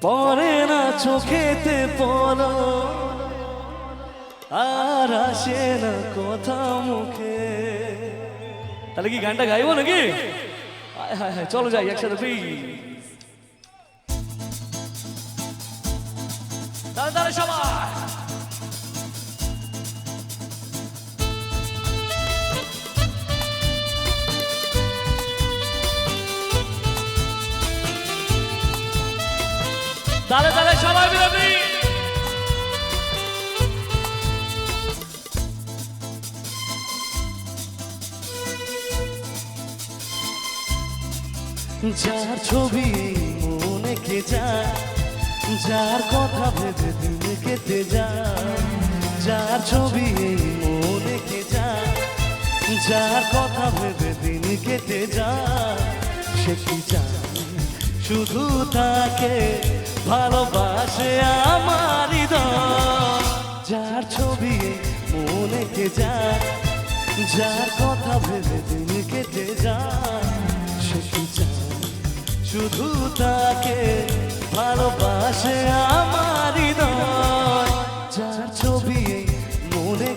পরে না চোখেতে পড়। আর আসে না কথা মুখে। তাহলে কি গানটা গাইবো নাকি? হায় হায় হায়, চলো যাই, একসাথে ফ্রি। তাহলে তাহলে সবাই। তাহলে তাহলে সবাই মিলে যার ছবি মনে কে যায় যার কথা ভেবে দিন কেটে যায়, যার ছবি মনে কে যায় যার কথা ভেবে দিন কেটে যায়, সে কি জানে শুধু তাকে ভালোবাসে আমার যার ছবি মনে কে যায়, যার কথা ভেবে দিন কেটে যায়। সে কি শুধু তাকে ভালোবাসে আমার যার ছবি মনে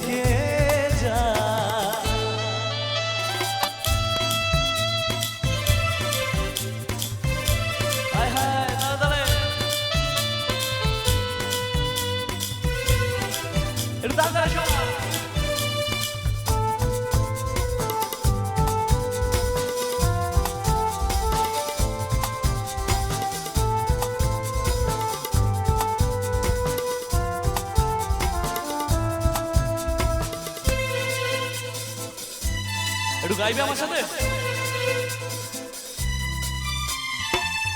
একটু গাইবে আমার সাথে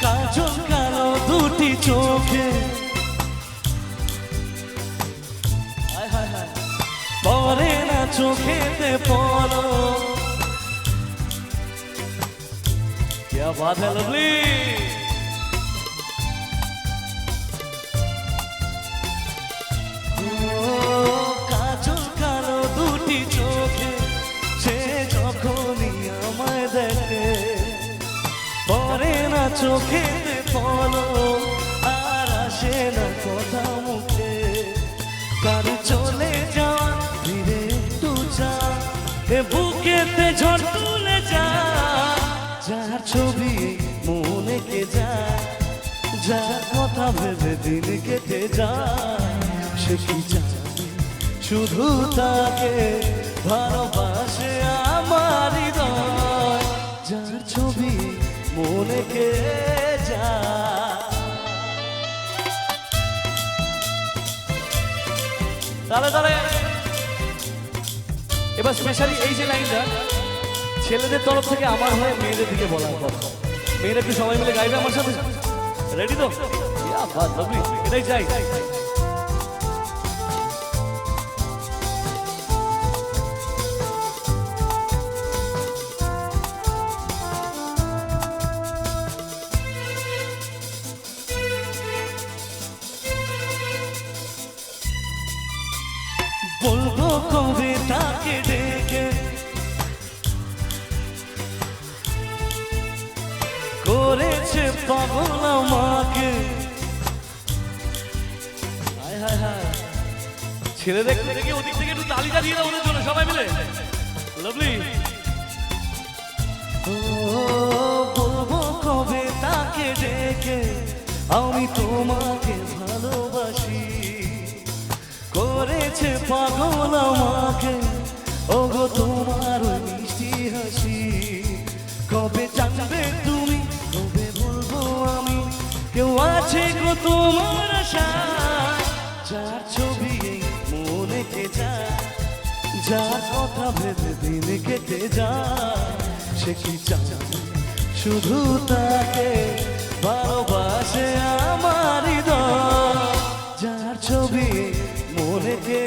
কাজল কালো দুটি চোখে হায় হায় হায়। পরে না চোখেতে পড়ো क्या बात है लवली চোখে পলো আর আসে না কথা মুখে। কার চলে যা। এ ঝড় তুলে যা, যার ছবি মনে কে যায়। যার কথা ভেবে দিন কেটে যায়, সে কি জানে শুধু তাকে ভালোবাসে আমার হৃদয়। যার ছবি মনে কে যায়? তাহলে তাহলে এবার স্পেশালি এই যে লাইনটা ছেলেদের তরফ থেকে আমার হয়ে মেয়েদের দিকে বলার কথা। মেয়েরা একটু সবাই মিলে গাইবে আমার সাথে? রেডি তো। এটাই চাই। করেছে পাগল আমাকে। ছেলে দেখতে দেখে ওদিক থেকে একটু তালিকা দিয়ে দাও ওদের জন্য সবাই মিলে। লাভলি বলব কবে তাকে ডেকে? আমি তোমাকে ভালোবাসি। করেছে পাগল আমাকে। আছে গো তোমার যার ছবি মনে কে যার কথা ভেবে দিন কেটে যায়, সে কি জানে শুধু তাকে ভালোবাসে আমার যার ছবি মনে কে